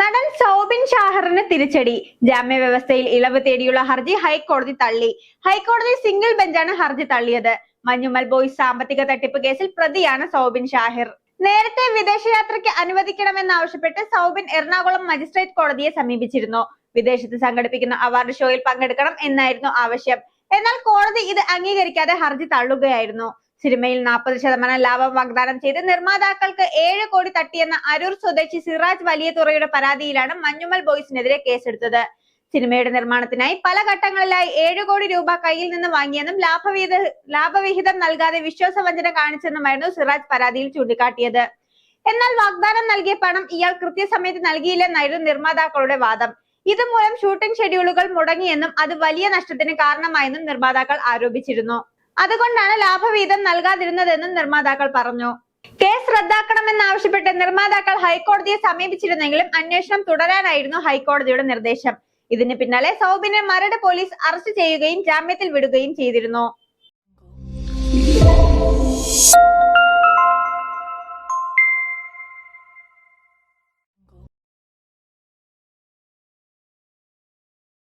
നടൻ സൗബിൻ ഷാഹറിന് തിരിച്ചടി. ജാമ്യ വ്യവസ്ഥയിൽ ഇളവ് തേടിയുള്ള ഹർജി ഹൈക്കോടതി തള്ളി. ഹൈക്കോടതി സിംഗിൾ ബെഞ്ചാണ് ഹർജി തള്ളിയത്. മഞ്ഞുമൽ ബോയ്സ് സാമ്പത്തിക തട്ടിപ്പ് കേസിൽ പ്രതിയാണ് സൗബിൻ ഷാഹിർ. നേരത്തെ വിദേശയാത്രയ്ക്ക് അനുവദിക്കണമെന്നാവശ്യപ്പെട്ട് സൗബിൻ എറണാകുളം മജിസ്ട്രേറ്റ് കോടതിയെ സമീപിച്ചിരുന്നു. വിദേശത്ത് സംഘടിപ്പിക്കുന്ന അവാർഡ് ഷോയിൽ പങ്കെടുക്കണം എന്നായിരുന്നു ആവശ്യം. എന്നാൽ കോടതി ഇത് അംഗീകരിക്കാതെ ഹർജി തള്ളുകയായിരുന്നു. സിനിമയിൽ നാൽപ്പത് ശതമാനം ലാഭം വാഗ്ദാനം ചെയ്ത് നിർമ്മാതാക്കൾക്ക് ഏഴ് കോടി തട്ടിയെന്ന അരൂർ സ്വദേശി സിറാജ് വലിയ തുറയുടെ പരാതിയിലാണ് മഞ്ഞുമൽ ബോയ്സിനെതിരെ കേസെടുത്തത്. സിനിമയുടെ നിർമ്മാണത്തിനായി പല ഘട്ടങ്ങളിലായി ഏഴ് കോടി രൂപ കയ്യിൽ നിന്ന് വാങ്ങിയെന്നും ലാഭവിഹിത ലാഭവിഹിതം നൽകാതെ വിശ്വാസവഞ്ചന കാണിച്ചെന്നുമായിരുന്നു സിറാജ് പരാതിയിൽ ചൂണ്ടിക്കാട്ടിയത്. എന്നാൽ വാഗ്ദാനം നൽകിയ പണം ഇയാൾ കൃത്യസമയത്ത് നൽകിയില്ലെന്നായിരുന്നു നിർമ്മാതാക്കളുടെ വാദം. ഇതുമൂലം ഷൂട്ടിംഗ് ഷെഡ്യൂളുകൾ മുടങ്ങിയെന്നും അത് വലിയ നഷ്ടത്തിന് കാരണമായെന്നും നിർമ്മാതാക്കൾ ആരോപിച്ചിരുന്നു. അതുകൊണ്ടാണ് ലാഭവീതം നൽകാതിരുന്നതെന്ന് നിർമ്മാതാക്കൾ പറഞ്ഞു. കേസ് റദ്ദാക്കണമെന്നാവശ്യപ്പെട്ട് നിർമ്മാതാക്കൾ ഹൈക്കോടതിയെ സമീപിച്ചിരുന്നെങ്കിലും അന്വേഷണം തുടരാനായിരുന്നു ഹൈക്കോടതിയുടെ നിർദ്ദേശം. ഇതിന് പിന്നാലെ സൗബിനെ മരട് പോലീസ് അറസ്റ്റ് ചെയ്യുകയും ജാമ്യത്തിൽ വിടുകയും ചെയ്തിരുന്നു.